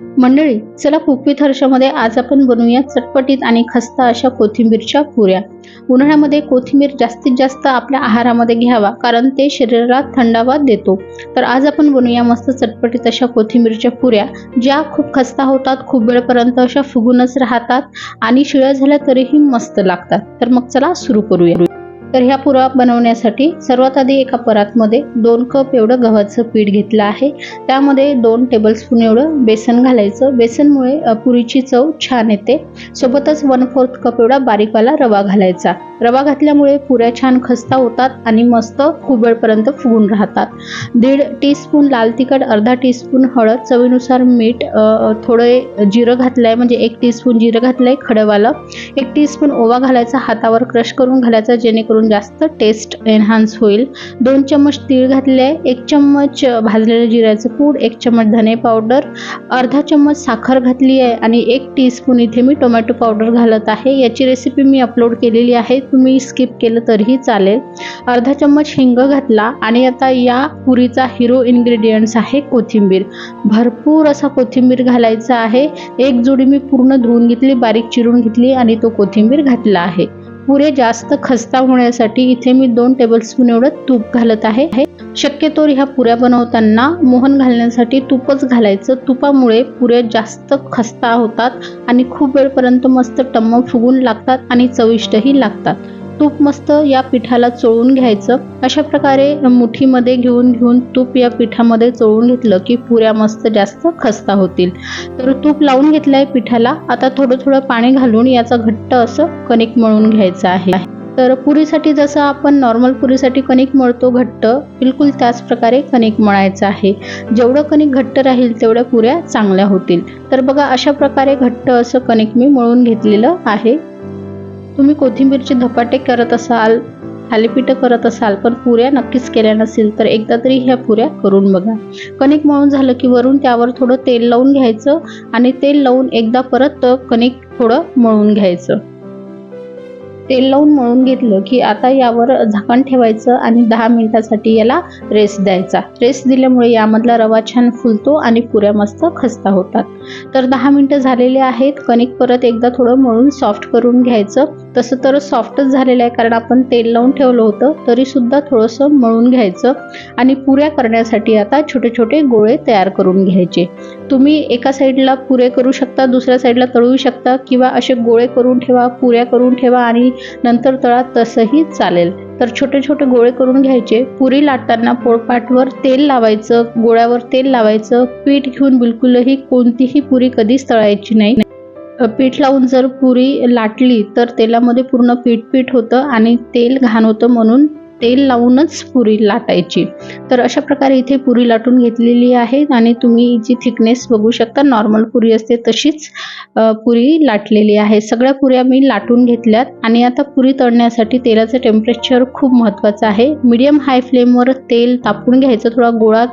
मंडळी चला कुकविथ हर्षामध्ये आज आपण बनवूया चटपटीत आणि खस्ता अशा कोथिंबीरच्या पुऱ्या. उन्हाळ्यामध्ये कोथिंबीर जास्तीत जास्त आपल्या आहारामध्ये घ्यावा कारण ते शरीराला थंडावा देतो. तर आज आपण बनवूया मस्त चटपटीत अशा कोथिंबीरच्या पुऱ्या ज्या खूप खस्ता होतात खूप वेळपर्यंत अशा फुगूनच राहतात आणि शिळ्या झाल्या तरीही मस्त लागतात. तर मग चला सुरू करूया. तर ह्या पुरा बनवण्यासाठी सर्वात आधी एका परातमध्ये दोन कप एवढं गव्हाचं पीठ घेतलं आहे. त्यामध्ये दोन टेबलस्पून एवढं बेसन घालायचं. बेसनमुळे पुरीची चव छान येते. सोबतच वन फोर्थ कप एवढा बारीकवाला रवा घालायचा. रवा घातल्यामुळे पुऱ्या छान खस्ता होतात आणि मस्त खूप वेळपर्यंत फुगून राहतात. दीड टीस्पून लाल तिखट अर्धा टीस्पून हळद चवीनुसार मीठ थोडे जिरं घातलं आहे म्हणजे एक टीस्पून जिरं घातलं आहे खडंवालं एक टीस्पून ओवा घालायचा हातावर क्रश करून घालायचा जेणेकरून जास्त टेस्ट एनहान्स होईल. दोन चम्मच तीळ घातले आहे एक चम्मच भाजलेलं जिऱ्याचं पूड एक चम्मच धने पावडर अर्धा चम्मच साखर घातली आहे आणि एक टीस्पून इथे मी टोमॅटो पावडर घालत आहे. याची रेसिपी मी अपलोड केलेली आहे. तुम्ही स्किप केलं तरीही चालेल. अर्धा चम्मच हिंग घातला आणि आता या पुरीचा हिरो इन्ग्रेडियंट्स आहे कोथिंबीर. भरपूर असा कोथिंबीर घालायचा आहे. एक जोडी मी पूर्ण धुवून घेतली बारीक चिरून घेतली आणि तो कोथिंबीर घातला आहे. पुरे जास्त खस्ता होण्यासाठी इथे मी दोन टेबलस्पून एवढं तूप घालत आहे. शक्यतो ह्या पुऱ्या बनवताना मोहन घालण्यासाठी तूपच घालायचं. तुपामुळे पुऱ्या जास्त खस्ता होतात आणि खूप वेळपर्यंत मस्त टम्म फुगून लागतात आणि चविष्टही लागतात. तूप मस्त या पिठाला चोळून घ्यायचं. अशा प्रकारे मुठीमध्ये घेऊन घेऊन तूप या पिठामध्ये चोळून घेतलं की पुऱ्या मस्त जास्त खस्ता होतील. तर तूप लावून घेतलं आहे पिठाला. आता थोडं थोडं पाणी घालून याचा घट्ट असं कणिक मळून घ्यायचं आहे. तर पुरीसाठी जसं आपण नॉर्मल पुरीसाठी कणिक मळतो घट्ट बिलकुल त्याच प्रकारे कणिक मळायचं आहे. जेवढं कणिक घट्ट राहील तेवढ्या पुऱ्या चांगल्या होतील. तर बघा अशा प्रकारे घट्ट असं कणिक मी मळून घेतलेलं आहे. तुम्ही कोथिंबीरचे धपाटे करत असाल थालीपीठं करत असाल पण पुऱ्या नक्कीच केल्या नसेल तर एकदा तरी ह्या पुऱ्या करून बघा. कणिक मळून झालं की वरून त्यावर थोडं तेल लावून घ्यायचं आणि तेल लावून एकदा परत कणिक थोडं मळून घ्यायचं. तेल लावून मळून घेतलं की आता यावर झाकण ठेवायचं आणि दहा मिनिटासाठी याला रेस्ट द्यायचा. रेस्ट दिल्यामुळे यामधला रवा छान फुलतो आणि पुऱ्या मस्त खस्ता होतात. तर दहा मिनटं झालेले आहेत. कणिक परत एकदा थोडं मळून सॉफ्ट करून घ्यायचं. तसं तर सॉफ्टच झालेलं आहे कारण आपण तेल लावून ठेवलं होतं तरीसुद्धा थोडंसं मळून घ्यायचं आणि पुऱ्या करण्यासाठी आता छोटे छोटे गोळे तयार करून घ्यायचे. तुम्ही एका साईडला पुरे करू शकता दुसऱ्या साईडला तळू शकता किंवा असे गोळे करून ठेवा पुऱ्या करून ठेवा आणि नंतर तळा तसंही चालेल. तर छोटे छोटे गोळे करून घ्यायचे. पुरी लाटताना पोळपाटवर तेल लावायचं गोळ्यावर तेल लावायचं पीठ घेऊन बिलकुलही कोणतीही पुरी कधीच तळायची नाही. पीठ लावून जर पुरी लाटली तर तेलामध्ये पूर्ण पीठ पीठ होतं आणि तेल घाण होतं म्हणून तेल लावूनच पुरी लाटायची. तर अशा प्रकारे इथे पुरी लाटून घेतलेली आहे आणि तुम्ही जी थिकनेस बघू शकता नॉर्मल पुरी असते तशीच पुरी लाटलेली आहे. सगळ्या पुऱ्या मी लाटून घेतल्यात आणि आता पुरी तळण्यासाठी तेलाचं टेम्परेचर खूप महत्त्वाचं आहे. मीडियम हाय फ्लेमवर तेल तापून घ्यायचं थोडा गोळा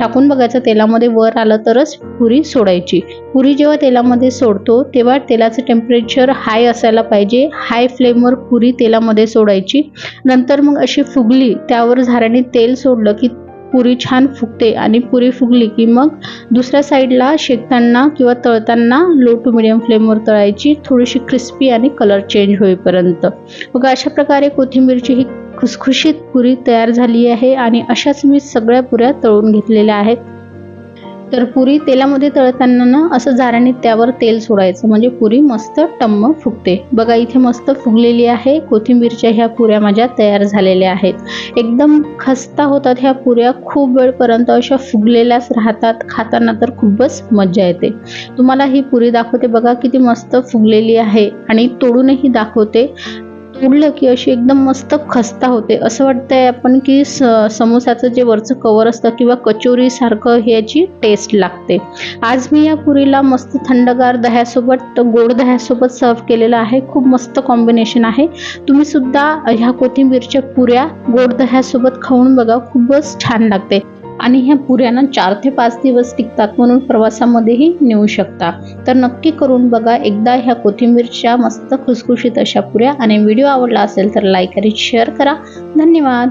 टाकून बघायचं तेलामध्ये वर आलं तरच पुरी सोडायची. पुरी जेव्हा तेलामध्ये सोडतो तेव्हा तेलाचं टेम्परेचर हाय असायला पाहिजे. हाय फ्लेमवर पुरी तेलामध्ये सोडायची. नंतर मग कशी फुगली त्यावर झाऱ्याने तेल सोडलं की पुरी छान फुगते आणि पुरी फुगली की मग दुसऱ्या साईडला शेकताना किंवा तळताना लो टू मिडियम फ्लेमवर तळायची थोडीशी क्रिस्पी आणि कलर चेंज होईपर्यंत. मग अशा प्रकारे कोथिंबीरची ही खुसखुशीत पुरी तयार झाली आहे आणि अशाच मी सगळ्या पुऱ्या तळून घेतलेल्या आहेत. तर पुरी तेलामध्ये तळताना ना असं झाऱ्याने त्यावर तेल सोडायचं. म्हणजे पुरी मस्त टम्म फुगते. बघा इथे मस्त फुगलेली आहे. कोथिंबीरच्या ह्या पुऱ्या माझ्या तयार झालेल्या आहेत. एकदम खस्ता होतात ह्या पुऱ्या. खूप वेळपर्यंत अशा फुगलेल्याच राहतात. खाताना तर खूपच मजा येते. तुम्हाला ही पुरी दाखवते बघा किती मस्त फुगलेली आहे. आणि तोडूनही दाखवते. तोडलं की अशी एकदम मस्त खस्ता होते. असं वाटतंय आपण की स समोसाचं जे वरचं कवर असतं किंवा कचोरीसारखं ह्याची टेस्ट लागते. आज मी या पुरीला मस्त थंडगार दह्यासोबत गोड दह्यासोबत सर्व केलेलं आहे. खूप मस्त कॉम्बिनेशन आहे. तुम्ही सुद्धा ह्या कोथिंबीरच्या पुऱ्या गोड दह्यासोबत खाऊन बघा. खूपच छान लागते. आणि ह्या पुऱ्यांना चार ते पाच दिवस टिकतात म्हणून प्रवासामध्येही नेऊ शकता. तर नक्की करून बघा एकदा ह्या कोथिंबीरच्या मस्त खुसखुशीत अशा पुऱ्या. आणि व्हिडिओ आवडला असेल तर लाईक आणि शेअर करा. धन्यवाद!